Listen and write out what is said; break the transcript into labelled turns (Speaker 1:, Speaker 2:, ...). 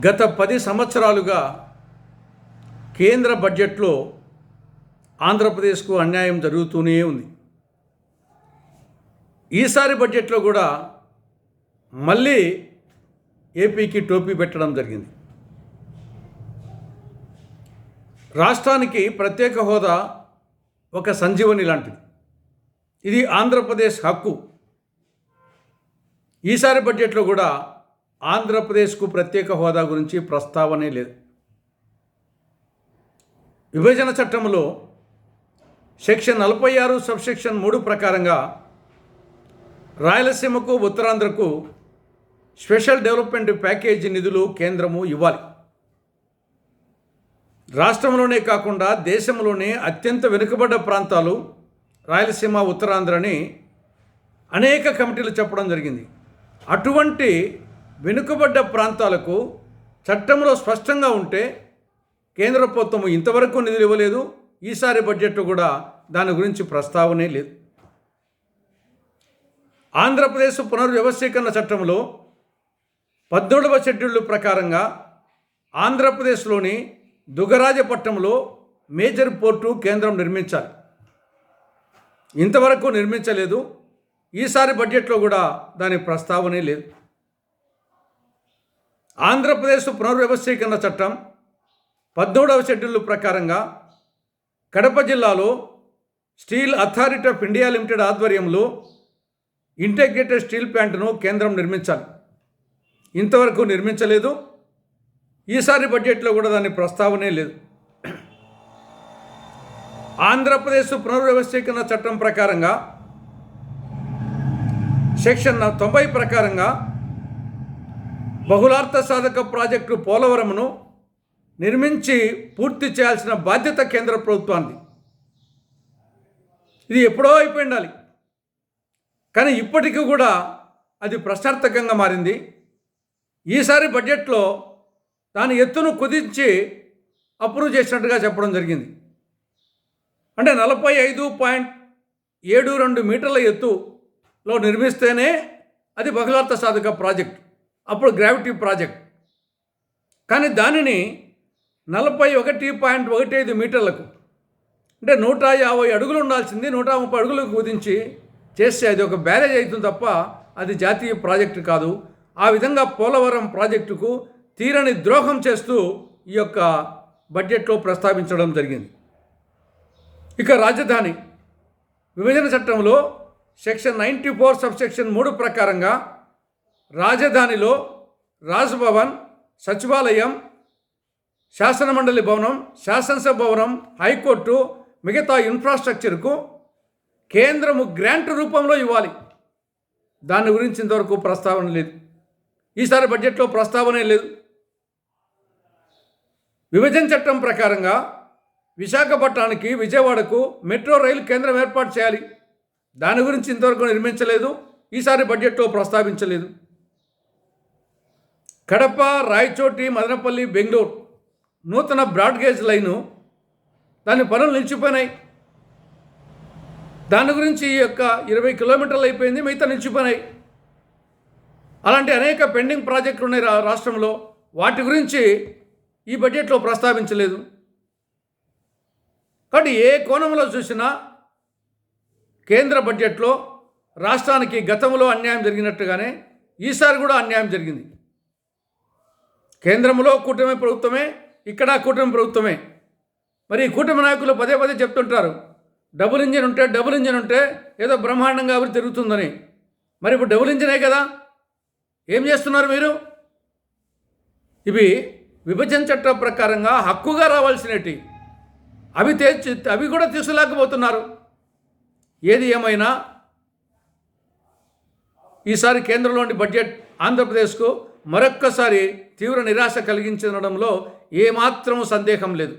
Speaker 1: గత పది సంవత్సరాలుగా కేంద్ర బడ్జెట్లో ఆంధ్రప్రదేశ్కు అన్యాయం జరుగుతూనే ఉంది. ఈసారి బడ్జెట్లో కూడా మళ్ళీ ఏపీకి టోపీ పెట్టడం జరిగింది. రాష్ట్రానికి ప్రత్యేక హోదా ఒక సంజీవని లాంటిది. ఇది ఆంధ్రప్రదేశ్ హక్కు. ఈసారి బడ్జెట్లో కూడా ఆంధ్రప్రదేశ్కు ప్రత్యేక హోదా గురించి ప్రస్తావనే లేదు. విభజన చట్టంలో సెక్షన్ నలభై ఆరు సబ్సెక్షన్ మూడు ప్రకారంగా రాయలసీమకు ఉత్తరాంధ్రకు స్పెషల్ డెవలప్మెంట్ ప్యాకేజీ నిధులు కేంద్రము ఇవ్వాలి. రాష్ట్రంలోనే కాకుండా దేశంలోనే అత్యంత వెనుకబడ్డ ప్రాంతాలు రాయలసీమ ఉత్తరాంధ్రని అనేక కమిటీలు చెప్పడం జరిగింది. అటువంటి వెనుకబడ్డ ప్రాంతాలకు చట్టంలో స్పష్టంగా ఉంటే కేంద్ర ప్రభుత్వం ఇంతవరకు నిధులు ఇవ్వలేదు. ఈసారి బడ్జెట్లో కూడా దాని గురించి ప్రస్తావనే లేదు. ఆంధ్రప్రదేశ్ పునర్వ్యవస్థీకరణ చట్టంలో పద్మూడవ షెడ్యూల్ ప్రకారంగా ఆంధ్రప్రదేశ్లోని దుగరాజపట్నంలో మేజర్ పోర్టు కేంద్రం నిర్మించాలి. ఇంతవరకు నిర్మించలేదు. ఈసారి బడ్జెట్లో కూడా దాని ప్రస్తావనే లేదు. ఆంధ్రప్రదేశ్ పునర్వ్యవస్థీకరణ చట్టం పద్మూడవ షెడ్యూల్ ప్రకారంగా కడప జిల్లాలో Steel Authority of India Limited ఆధ్వర్యంలో ఇంటిగ్రేటెడ్ స్టీల్ ప్లాంట్ను కేంద్రం నిర్మించాలి. ఇంతవరకు నిర్మించలేదు. ఈసారి బడ్జెట్లో కూడా దాని ప్రస్తావనే లేదు. ఆంధ్రప్రదేశ్ పునర్వ్యవస్థీకరణ చట్టం ప్రకారంగా సెక్షన్ తొంభై ప్రకారంగా బహుళార్థ సాధక ప్రాజెక్టు పోలవరంను నిర్మించి పూర్తి చేయాల్సిన బాధ్యత కేంద్ర ప్రభుత్వానికి ఇది ఎప్పుడో అయిపోయి ఉండాలి. కానీ ఇప్పటికీ కూడా అది ప్రశ్నార్థకంగా మారింది. ఈసారి బడ్జెట్లో దాని ఎత్తును కుదించి అప్రూవ్ చేసినట్టుగా చెప్పడం జరిగింది. అంటే నలభై ఐదు పాయింట్ ఏడు రెండు మీటర్ల ఎత్తులో నిర్మిస్తేనే అది బహుళార్థ సాధక ప్రాజెక్ట్. అప్పుడు గ్రావిటీ ప్రాజెక్ట్ కానీ దానిని నలభై ఒకటి పాయింట్ ఒకటి ఐదు మీటర్లకు అంటే నూట యాభై అడుగులు ఉండాల్సింది నూట ముప్పై అడుగులకు కుదించి చేస్తే అది ఒక బ్యారేజ్ అవుతుంది తప్ప అది జాతీయ ప్రాజెక్టు కాదు. ఆ విధంగా పోలవరం ప్రాజెక్టుకు తీరని ద్రోహం చేస్తూ ఈ యొక్క బడ్జెట్లో ప్రస్తావించడం జరిగింది. ఇక రాజధాని విభజన చట్టంలో section ninety four sub section మూడు ప్రకారంగా రాజధానిలో రాజ్భవన్ సచివాలయం శాసనమండలి భవనం శాసనసభ భవనం హైకోర్టు మిగతా ఇన్ఫ్రాస్ట్రక్చర్కు కేంద్రము గ్రాంట్ రూపంలో ఇవ్వాలి. దాని గురించి ఇంతవరకు ప్రస్తావన లేదు. ఈసారి బడ్జెట్లో ప్రస్తావనే లేదు. విభజన చట్టం ప్రకారంగా విశాఖపట్నానికి విజయవాడకు మెట్రో రైలు కేంద్రం ఏర్పాటు చేయాలి. దాని గురించి ఇంతవరకు నిర్మించలేదు. ఈసారి బడ్జెట్లో ప్రస్తావించలేదు. కడప రాయచోటి మదనపల్లి బెంగళూరు నూతన బ్రాడ్గేజ్ లైను దాని పనులు నిలిచిపోయినాయి. దాని గురించి ఈ యొక్క ఇరవై కిలోమీటర్లు అయిపోయింది మిగతా నిలిచిపోయినాయి. అలాంటి అనేక పెండింగ్ ప్రాజెక్టులు ఉన్నాయి రా రాష్ట్రంలో. వాటి గురించి ఈ బడ్జెట్లో ప్రస్తావించలేదు. కాబట్టి ఏ కోణంలో చూసినా కేంద్ర బడ్జెట్లో రాష్ట్రానికి గతంలో అన్యాయం జరిగినట్టుగానే ఈసారి కూడా అన్యాయం జరిగింది. కేంద్రంలో కూటమి ప్రభుత్వమే ఇక్కడ కూటమి ప్రభుత్వమే. మరి ఈ కూటమి నాయకులు పదే పదే చెప్తుంటారు డబుల్ ఇంజిన్ ఉంటే డబుల్ ఇంజిన్ ఉంటే ఏదో బ్రహ్మాండంగా అభివృద్ధి జరుగుతుందని. మరి ఇప్పుడు డబుల్ ఇంజినే కదా? ఏం చేస్తున్నారు మీరు? ఇవి విభజన చట్టం ప్రకారంగా హక్కుగా రావాల్సినవి. అవి తెచ్చి అవి కూడా తీసుకులేకపోతున్నారు ఏది ఏమైనా? ఈసారి కేంద్రంలోని బడ్జెట్ ఆంధ్రప్రదేశ్కు మరొక్కసారి తీవ్ర నిరాశ కలిగించడంలో ఏమాత్రం సందేహం లేదు.